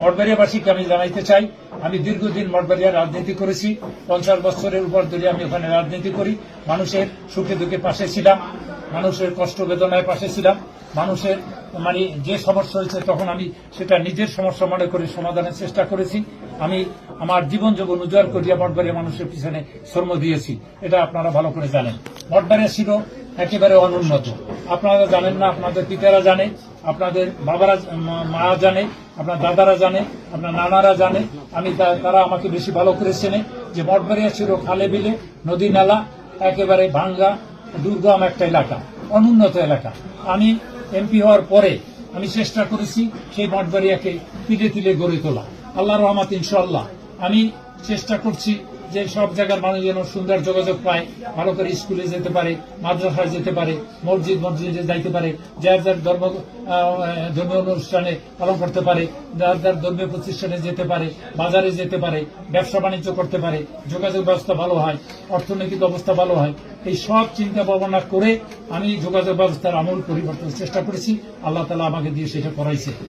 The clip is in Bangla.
মঠবাড়িয়াবাসীকে আমি জানাইতে চাই, আমি দীর্ঘদিন মঠবাড়িয়া রাজনীতি করেছি, পঞ্চাশ বছরের উপর ধরে আমি ওখানে রাজনীতি করি। মানুষের সুখে দুঃখে পাশে ছিলাম, মানুষের কষ্ট বেদনায় পাশে ছিলাম, মানুষের মানে যে সমস্যা হয়েছে তখন আমি সেটা নিজের সমস্যা মনে করে সমাধানের চেষ্টা করেছি। আমি আমার জীবন জীবন উজাড় করিয়া মঠবাড়িয়া মানুষের পিছনে শ্রম দিয়েছি, এটা আপনারা ভালো করে জানেন। মঠবাড়িয়া ছিল একেবারে অনুন্নত। আপনারা জানেন না, আপনাদের পিতারা জানে আপনাদের বাবারা মা- জানে, আপনার দাদারা জানে, আপনার নানারা জানে। আমি তারা আমাকে বেশি ভালো করে চেনে যে মঠবাড়িয়া ছিল খালে বিলে, নদী নালা, একেবারে ভাঙ্গা, দুর্গম একটা এলাকা, অনুন্নত এলাকা। আমি এমপি হওয়ার পরে আমি চেষ্টা করেছি সেই মঠবাড়িয়াকে তিলে তিলে গড়ে তোলা। আল্লাহ রহমত ইনশাল্লাহ আমি চেষ্টা করছি যে সব জায়গার মানুষ যেন সুন্দর যোগাযোগ পায় ভালো করে স্কুলে যেতে পারে, মাদ্রাসায় যেতে পারে, মসজিদ, মসজিদে যাইতে পারে, যার যার ধর্ম ধর্মীয় অনুষ্ঠানে পালন করতে পারে, যার যার ধর্মীয় প্রতিষ্ঠানে যেতে পারে, বাজারে যেতে পারে, ব্যবসা বাণিজ্য করতে পারে, যোগাযোগ ব্যবস্থা ভালো হয়, অর্থনৈতিক অবস্থা ভালো হয়, এই সব চিন্তা ভাবনা করে আমি যোগাযোগ ব্যবস্থার আমূল পরিবর্তনের চেষ্টা করেছি। আল্লাহ তালা আমাকে দিয়ে সেটা করাইছে।